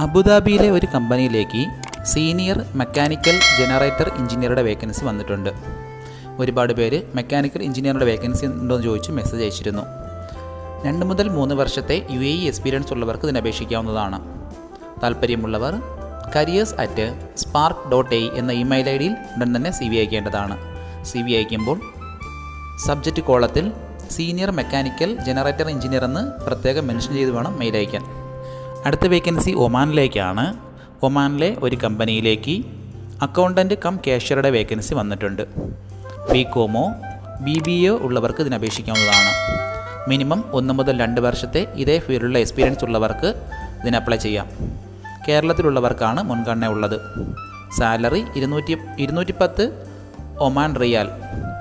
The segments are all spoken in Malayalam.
അബുദാബിയിലെ ഒരു കമ്പനിയിലേക്ക് സീനിയർ മെക്കാനിക്കൽ ജനറേറ്റർ എഞ്ചിനീയറുടെ വേക്കൻസി വന്നിട്ടുണ്ട്. ഒരുപാട് പേര് മെക്കാനിക്കൽ എഞ്ചിനീയറുടെ വേക്കൻസി ഉണ്ടോ എന്ന് ചോദിച്ച് മെസ്സേജ് അയച്ചിരുന്നു. രണ്ട് മുതൽ മൂന്ന് വർഷത്തെ യു എ ഇ എക്സ്പീരിയൻസ് ഉള്ളവർക്ക് ഇതിന് അപേക്ഷിക്കാവുന്നതാണ്. താല്പര്യമുള്ളവർ careers at spark dot A എന്ന ഇമെയിൽ ഐ ഡിയിൽ ഉടൻ തന്നെ സി വി അയക്കേണ്ടതാണ്. സി വി അയക്കുമ്പോൾ സബ്ജക്റ്റ് കോളത്തിൽ സീനിയർ മെക്കാനിക്കൽ ജനറേറ്റർ എഞ്ചിനീയർ എന്ന് പ്രത്യേകം മെൻഷൻ ചെയ്ത് വേണം മെയിൽ അയക്കാൻ. അടുത്ത വേക്കൻസി ഒമാനിലേക്കാണ്. ഒമാനിലെ ഒരു കമ്പനിയിലേക്ക് അക്കൗണ്ടന്റ് കം ക്യാഷ്യറുടെ വേക്കൻസി വന്നിട്ടുണ്ട്. ബി കോമോ ബി ബി എ ഉള്ളവർക്ക് ഇതിന് അപേക്ഷിക്കാവുന്നതാണ്. മിനിമം ഒന്ന് മുതൽ രണ്ട് വർഷത്തെ ഇതേ ഫീൽഡിലുള്ള എക്സ്പീരിയൻസ് ഉള്ളവർക്ക് ഇതിന് അപ്ലൈ ചെയ്യാം. കേരളത്തിലുള്ളവർക്കാണ് മുൻഗണന ഉള്ളത്. സാലറി ഇരുന്നൂറ്റി ഇരുന്നൂറ്റി പത്ത് ഒമാൻ റിയാൽ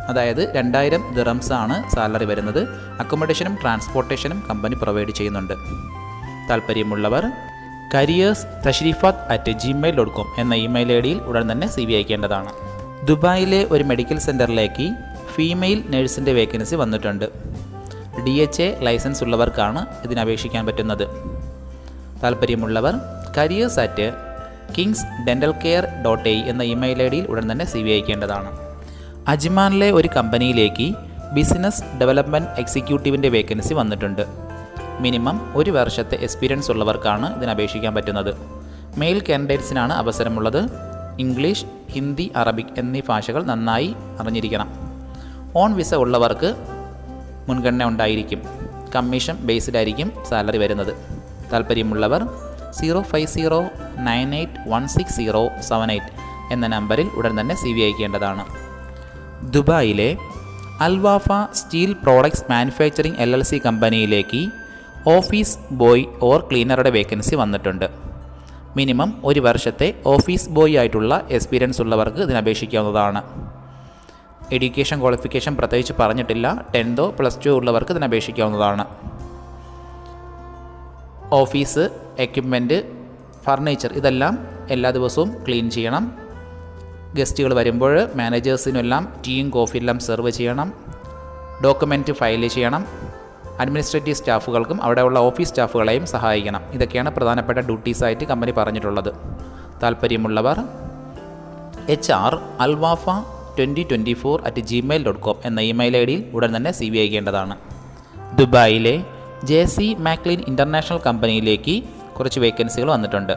അതായത് രണ്ടായിരം ദിറംസാണ് സാലറി വരുന്നത്. അക്കോമഡേഷനും ട്രാൻസ്പോർട്ടേഷനും കമ്പനി പ്രൊവൈഡ് ചെയ്യുന്നുണ്ട്. താല്പര്യമുള്ളവർ careers Tashreefat at gmail dot com എന്ന ഇമെയിൽ ഐ ഡിയിൽ ഉടൻ തന്നെ സി വി അയക്കേണ്ടതാണ്. ദുബായിലെ ഒരു മെഡിക്കൽ സെന്ററിലേക്ക് ഫീമെയിൽ നഴ്സിന്റെ വേക്കൻസി വന്നിട്ടുണ്ട്. ഡി എച്ച് എ ലൈസൻസ് ഉള്ളവർക്കാണ് ഇതിന് അപേക്ഷിക്കാൻ പറ്റുന്നത്. താല്പര്യമുള്ളവർ careers at kings dental care dot A എന്ന ഇമെയിൽ ഐ ഡിയിൽ ഉടൻ തന്നെ സി വി അയക്കേണ്ടതാണ്. അജ്മാനിലെ ഒരു കമ്പനിയിലേക്ക് ബിസിനസ് ഡെവലപ്മെന്റ് എക്സിക്യൂട്ടീവിന്റെ വേക്കൻസി വന്നിട്ടുണ്ട്. മിനിമം ഒരു വർഷത്തെ എക്സ്പീരിയൻസ് ഉള്ളവർക്കാണ് ഇതിന് അപേക്ഷിക്കാൻ പറ്റുന്നത്. മെയിൽ കാൻഡിഡേറ്റ്സിനാണ് അവസരമുള്ളത്. ഇംഗ്ലീഷ് ഹിന്ദി അറബിക് എന്നീ ഭാഷകൾ നന്നായി അറിഞ്ഞിരിക്കണം. ഓൺ വിസ ഉള്ളവർക്ക് മുൻഗണന ഉണ്ടായിരിക്കും. കമ്മീഷൻ ബേസ്ഡ് ആയിരിക്കും സാലറി വരുന്നത്. താല്പര്യമുള്ളവർ zero five zero nine eight one six zero seven eight എന്ന നമ്പറിൽ ഉടൻ തന്നെ സി വി അയക്കേണ്ടതാണ്. ദുബായിലെ Al Wafa steel products manufacturing L L C കമ്പനിയിലേക്ക് ഓഫീസ് ബോയ് ഓർ ക്ലീനറുടെ വേക്കൻസി വന്നിട്ടുണ്ട്. മിനിമം ഒരു വർഷത്തെ ഓഫീസ് ബോയ് ആയിട്ടുള്ള എക്സ്പീരിയൻസ് ഉള്ളവർക്ക് ഇതിന് അപേക്ഷിക്കാവുന്നതാണ്. എഡ്യൂക്കേഷൻ ക്വാളിഫിക്കേഷൻ പ്രത്യേകിച്ച് പറഞ്ഞിട്ടില്ല. ടെൻത്തോ പ്ലസ് ടു ഉള്ളവർക്ക് ഇതിന് അപേക്ഷിക്കാവുന്നതാണ്. ഓഫീസ് എക്യുപ്മെന്റ് ഫർണിച്ചർ ഇതെല്ലാം എല്ലാ ദിവസവും ക്ലീൻ ചെയ്യണം. ഗസ്റ്റുകൾ വരുമ്പോൾ മാനേജേഴ്സിനെല്ലാം ടീയും കോഫിയെല്ലാം സെർവ് ചെയ്യണം. ഡോക്യുമെന്റ് ഫയൽ ചെയ്യണം. അഡ്മിനിസ്ട്രേറ്റീവ് സ്റ്റാഫുകൾക്കും അവിടെയുള്ള ഓഫീസ് സ്റ്റാഫുകളെയും സഹായിക്കണം. ഇതൊക്കെയാണ് പ്രധാനപ്പെട്ട ഡ്യൂട്ടീസായിട്ട് കമ്പനി പറഞ്ഞിട്ടുള്ളത്. താല്പര്യമുള്ളവർ H R Al Wafa twenty twenty four at gmail dot com എന്ന ഇമെയിൽ ഐ ഡിയിൽ ഉടൻ തന്നെ സി വി അയക്കേണ്ടതാണ്. ദുബായിലെ ജെ സി മാക്ലിൻ ഇന്റർനാഷണൽ കമ്പനിയിലേക്ക് കുറച്ച് വേക്കൻസികൾ വന്നിട്ടുണ്ട്.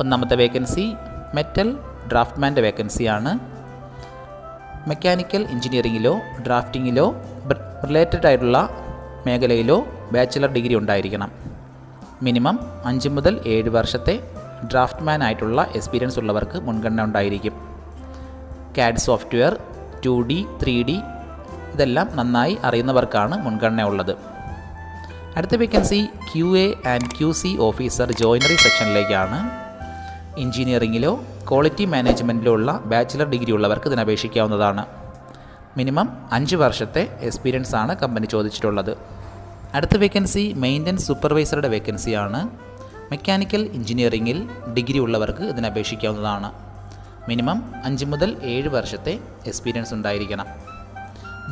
ഒന്നാമത്തെ വേക്കൻസി മെറ്റൽ ഡ്രാഫ്റ്റ്മാന്റെ വേക്കൻസിയാണ്. മെക്കാനിക്കൽ എഞ്ചിനീയറിങ്ങിലോ ഡ്രാഫ്റ്റിങ്ങിലോ റിലേറ്റഡ് ആയിട്ടുള്ള മേഖലയിലോ ബാച്ചിലർ ഡിഗ്രി ഉണ്ടായിരിക്കണം. മിനിമം അഞ്ച് മുതൽ ഏഴ് വർഷത്തെ ഡ്രാഫ്റ്റ്മാൻ ആയിട്ടുള്ള എക്സ്പീരിയൻസ് ഉള്ളവർക്ക് മുൻഗണന ഉണ്ടായിരിക്കും. CAD software two D three D ഇതെല്ലാം നന്നായി അറിയുന്നവർക്കാണ് മുൻഗണന ഉള്ളത്. അടുത്ത vacancy Q A and Q C officer joinery സെക്ഷനിലേക്കാണ്. എഞ്ചിനീയറിങ്ങിലോ ക്വാളിറ്റി മാനേജ്മെന്റിലോ ഉള്ള ബാച്ചിലർ ഡിഗ്രി ഉള്ളവർക്ക് ഇതിന് അപേക്ഷിക്കാവുന്നതാണ് മിനിമം അഞ്ച് വർഷത്തെ എക്സ്പീരിയൻസ് ആണ് കമ്പനി ചോദിച്ചിട്ടുള്ളത്. അടുത്ത വേക്കൻസി മെയിന്റനൻസ് സൂപ്പർവൈസറുടെ വേക്കൻസിയാണ് മെക്കാനിക്കൽ എഞ്ചിനീയറിങ്ങിൽ ഡിഗ്രി ഉള്ളവർക്ക് ഇതിന് അപേക്ഷിക്കാവുന്നതാണ്. മിനിമം അഞ്ച് മുതൽ ഏഴ് വർഷത്തെ എക്സ്പീരിയൻസ് ഉണ്ടായിരിക്കണം.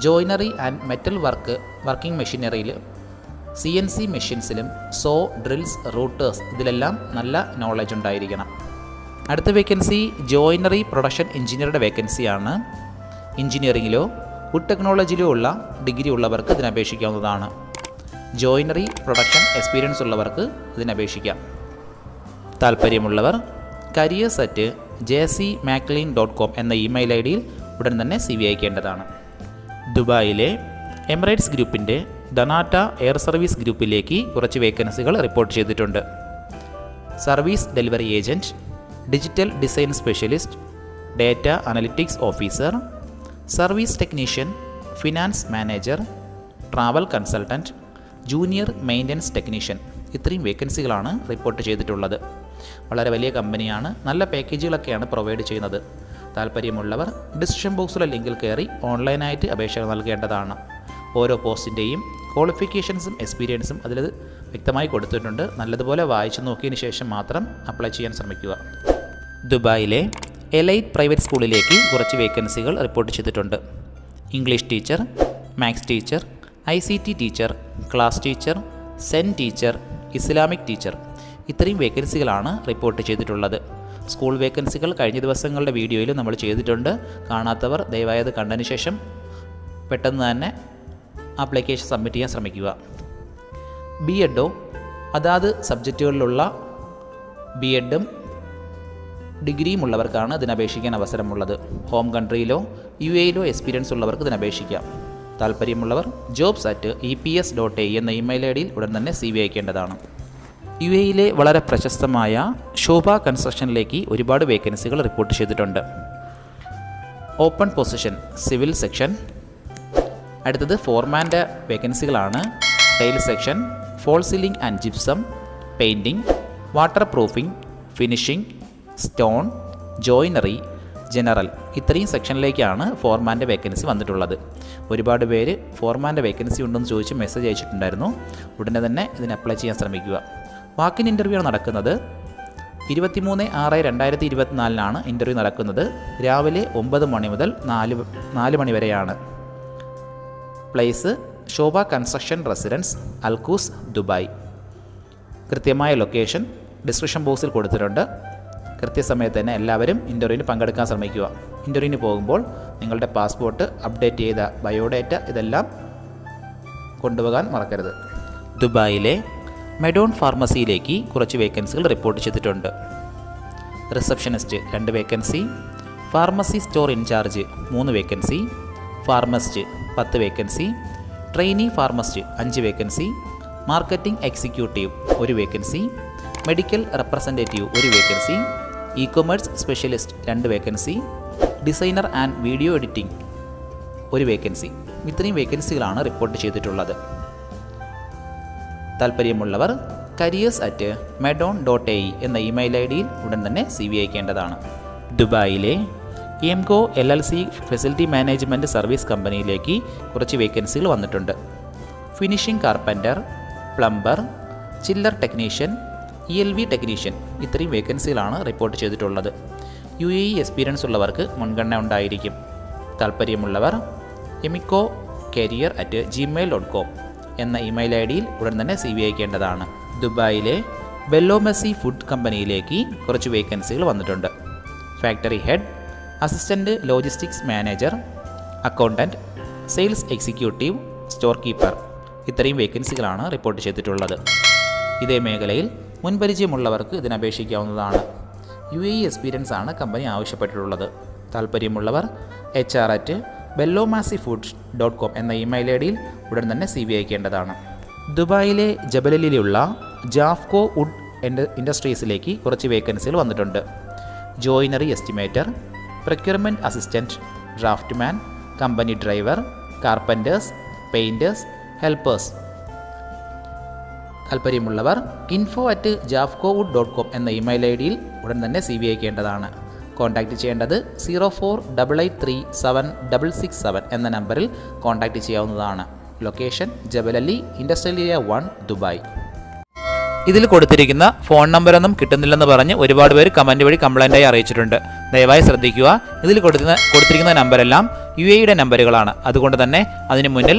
Joinery and metal work working മെഷീനറിയിൽ C N C മെഷീൻസിലും സോ ഡ്രിൽസ് റൂട്ടേഴ്സ് ഇതിലെല്ലാം നല്ല നോളജ് ഉണ്ടായിരിക്കണം. അടുത്ത വേക്കൻസി ജോയിനറി പ്രൊഡക്ഷൻ എഞ്ചിനീയറുടെ വേക്കൻസിയാണ് എഞ്ചിനീയറിങ്ങിലോ ഫുഡ് ടെക്നോളജിയിലോ ഉള്ള ഡിഗ്രി ഉള്ളവർക്ക് ഇതിന് അപേക്ഷിക്കാവുന്നതാണ് ജോയിനറി പ്രൊഡക്ഷൻ എക്സ്പീരിയൻസ് ഉള്ളവർക്ക് ഇതിന് അപേക്ഷിക്കാം താല്പര്യമുള്ളവർ careers at J C Maclin dot com എന്ന ഇമെയിൽ ഐ ഡിയിൽ ഉടൻ തന്നെ സി വി അയക്കേണ്ടതാണ്. ദുബായിലെ എമിറേറ്റ്സ് ഗ്രൂപ്പിന്റെ ഡനാറ്റ എയർ സർവീസ് ഗ്രൂപ്പിലേക്ക് കുറച്ച് വേക്കൻസികൾ റിപ്പോർട്ട് ചെയ്തിട്ടുണ്ട്. Service delivery agent digital design specialist data analytics officer service technician finance manager travel consultant junior maintenance technician ഇത്രയും വേക്കൻസികളാണ് റിപ്പോർട്ട് ചെയ്തിട്ടുള്ളത്. വളരെ വലിയ കമ്പനിയാണ്. നല്ല പാക്കേജുകളൊക്കെയാണ് പ്രൊവൈഡ് ചെയ്യുന്നത്. താല്പര്യമുള്ളവർ ഡിസ്ക്രിപ്ഷൻ ബോക്സിലെ ലിങ്കിൽ കയറി ഓൺലൈനായിട്ട് അപേക്ഷ നൽകേണ്ടതാണ്. ഓരോ പോസ്റ്റിന്റെയും ക്വാളിഫിക്കേഷൻസും എക്സ്പീരിയൻസും അതിൽ വ്യക്തമായി കൊടുത്തിട്ടുണ്ട്. നല്ലതുപോലെ വായിച്ചു നോക്കിയതിന് ശേഷം മാത്രം അപ്ലൈ ചെയ്യാൻ ശ്രമിക്കുക. ദുബായിലെ എലൈറ്റ് പ്രൈവറ്റ് സ്കൂളിലേക്ക് കുറച്ച് വേക്കൻസികൾ റിപ്പോർട്ട് ചെയ്തിട്ടുണ്ട്. English teacher maths teacher I C T teacher class teacher SEN teacher Islamic teacher ഇത്രയും വേക്കൻസികളാണ് റിപ്പോർട്ട് ചെയ്തിട്ടുള്ളത്. സ്കൂൾ വേക്കൻസികൾ കഴിഞ്ഞ ദിവസങ്ങളുടെ വീഡിയോയിൽ നമ്മൾ ചെയ്തിട്ടുണ്ട്. കാണാത്തവർ ദയവായി അത് കണ്ടതിന് ശേഷം പെട്ടെന്ന് തന്നെ ആപ്ലിക്കേഷൻ സബ്മിറ്റ് ചെയ്യാൻ ശ്രമിക്കുക. ബി എഡോ അതാത് സബ്ജക്റ്റുകളിലുള്ള ബി എഡും ഡിഗ്രിയും ഉള്ളവർക്കാണ് ഇതിനപേക്ഷിക്കാൻ അവസരമുള്ളത്. ഹോം കൺട്രിയിലോ യു എയിലോ എക്സ്പീരിയൻസ് ഉള്ളവർക്ക് ഇതിനപേക്ഷിക്കാം. താല്പര്യമുള്ളവർ jobs at E P S dot A എന്ന ഇമെയിൽ ഐ ഡിയിൽ ഉടൻ തന്നെ സി വി അയക്കേണ്ടതാണ്. യു എയിലെ വളരെ പ്രശസ്തമായ ശോഭ കൺസ്ട്രക്ഷനിലേക്ക് ഒരുപാട് വേക്കൻസികൾ റിപ്പോർട്ട് ചെയ്തിട്ടുണ്ട്. Open position civil section. അടുത്തത് ഫോർമാന്റെ വേക്കൻസികളാണ്. Tile section false ceiling and gypsum painting water proofing finishing stone joinery general ഇത്രയും സെക്ഷനിലേക്കാണ് ഫോർമാന്റെ വേക്കൻസി വന്നിട്ടുള്ളത്. ഒരുപാട് പേര് ഫോർമാന്റെ വേക്കൻസി ഉണ്ടെന്ന് ചോദിച്ച് മെസ്സേജ് അയച്ചിട്ടുണ്ടായിരുന്നു. ഉടനെ തന്നെ ഇതിന് അപ്ലൈ ചെയ്യാൻ ശ്രമിക്കുക. വാക്കിൻ ഇന്റർവ്യൂ നടക്കുന്നത്. ഇരുപത്തിമൂന്ന് ആറ് രണ്ടായിരത്തി ഇരുപത്തിനാലിനാണ് ഇന്റർവ്യൂ നടക്കുന്നത്. രാവിലെ ഒമ്പത് മണി മുതൽ നാല് നാല് മണി വരെയാണ്. Place Sobha construction residence Al Quoz Dubai. കൃത്യമായ ലൊക്കേഷൻ ഡിസ്ക്രിപ്ഷൻ ബോക്സിൽ കൊടുത്തിട്ടുണ്ട്. കൃത്യസമയത്ത് തന്നെ എല്ലാവരും ഇന്റർവ്യൂവിന് പങ്കെടുക്കാൻ ശ്രമിക്കുക. ഇന്റർവ്യൂവിന് പോകുമ്പോൾ നിങ്ങളുടെ പാസ്പോർട്ട് അപ്ഡേറ്റ് ചെയ്ത ബയോഡേറ്റ ഇതെല്ലാം കൊണ്ടുപോകാൻ മറക്കരുത്. ദുബായിലെ മെഡോൺ ഫാർമസിയിലേക്ക് കുറച്ച് വേക്കൻസികൾ റിപ്പോർട്ട് ചെയ്തിട്ടുണ്ട്. റിസപ്ഷനിസ്റ്റ് രണ്ട് വേക്കൻസി ഫാർമസി സ്റ്റോർ ഇൻചാർജ് മൂന്ന് വേക്കൻസി ഫാർമസിസ്റ്റ് പത്ത് വേക്കൻസി ട്രെയിനി ഫാർമസിസ്റ്റ് അഞ്ച് വേക്കൻസി മാർക്കറ്റിംഗ് എക്സിക്യൂട്ടീവ് ഒരു വേക്കൻസി മെഡിക്കൽ റെപ്രസെന്റേറ്റീവ് ഒരു വേക്കൻസി ഇ കൊമേഴ്സ് സ്പെഷ്യലിസ്റ്റ് രണ്ട് vacancy designer and video editing ഒരു വേക്കൻസി ഇത്രയും വേക്കൻസികളാണ് റിപ്പോർട്ട് ചെയ്തിട്ടുള്ളത്. താല്പര്യമുള്ളവർ careers at Medon dot A എന്ന ഇമെയിൽ ഐ ഡിയിൽ ഉടൻ തന്നെ സി വി അയക്കേണ്ടതാണ്. ദുബായിലെ Emco L L C facility management service കമ്പനിയിലേക്ക് കുറച്ച് വേക്കൻസികൾ വന്നിട്ടുണ്ട്. Finishing carpenter plumber chiller technician E L V technician ഇത്രയും വേക്കൻസികളാണ് റിപ്പോർട്ട് ചെയ്തിട്ടുള്ളത്. യു എ ഇ എക്സ്പീരിയൻസ് ഉള്ളവർക്ക് മുൻഗണന ഉണ്ടായിരിക്കും. താല്പര്യമുള്ളവർ Emico career at gmail dot com എന്ന ഇമെയിൽ ഐ ഡിയിൽ ഉടൻ തന്നെ സി വി അയക്കേണ്ടതാണ്. ദുബായിലെ ബെല്ലോമെസി ഫുഡ് കമ്പനിയിലേക്ക് കുറച്ച് വേക്കൻസികൾ വന്നിട്ടുണ്ട്. Factory head assistant logistics manager accountant sales executive store keeper ഇത്രയും വേക്കൻസികളാണ് റിപ്പോർട്ട് ചെയ്തിട്ടുള്ളത്. ഇതേ മേഖലയിൽ മുൻപരിചയമുള്ളവർക്ക് ഇതിനപേക്ഷിക്കാവുന്നതാണ്. യു എ എക്സ്പീരിയൻസ് ആണ് കമ്പനി ആവശ്യപ്പെട്ടിട്ടുള്ളത്. താല്പര്യമുള്ളവർ H R at ബെല്ലോമാസി foods dot com എന്ന ഇമെയിൽ ഐ ഡിയിൽ ഉടൻ തന്നെ സി വി അയക്കേണ്ടതാണ്. ദുബായിലെ ജബലലിലുള്ള ജാഫ്കോ വുഡ് ഇൻഡസ്ട്രീസിലേക്ക് കുറച്ച് വേക്കൻസികൾ വന്നിട്ടുണ്ട്. Joinery estimator procurement assistant draftsman company driver carpenters painters helpers താല്പര്യമുള്ളവർ info at Jafco wood dot com എന്ന ഇമെയിൽ ഐ ഡിയിൽ ഉടൻ തന്നെ സി വി അയക്കേണ്ടതാണ്. കോൺടാക്റ്റ് ചെയ്യേണ്ടത് zero four double eight three seven double six seven എന്ന നമ്പറിൽ കോൺടാക്റ്റ് ചെയ്യാവുന്നതാണ്. Location Jebel Ali industrial area one Dubai ഇതിൽ കൊടുത്തിരിക്കുന്ന ഫോൺ നമ്പറൊന്നും കിട്ടുന്നില്ലെന്ന് പറഞ്ഞ് ഒരുപാട് പേര് കമന്റ് വഴി കംപ്ലൈന്റായി അറിയിച്ചിട്ടുണ്ട്. ദയവായി ശ്രദ്ധിക്കുക. ഇതിൽ കൊടുത്തിരുന്ന കൊടുത്തിരിക്കുന്ന നമ്പരെല്ലാം യു എയുടെ നമ്പറുകളാണ് അതുകൊണ്ട് തന്നെ അതിന് മുന്നിൽ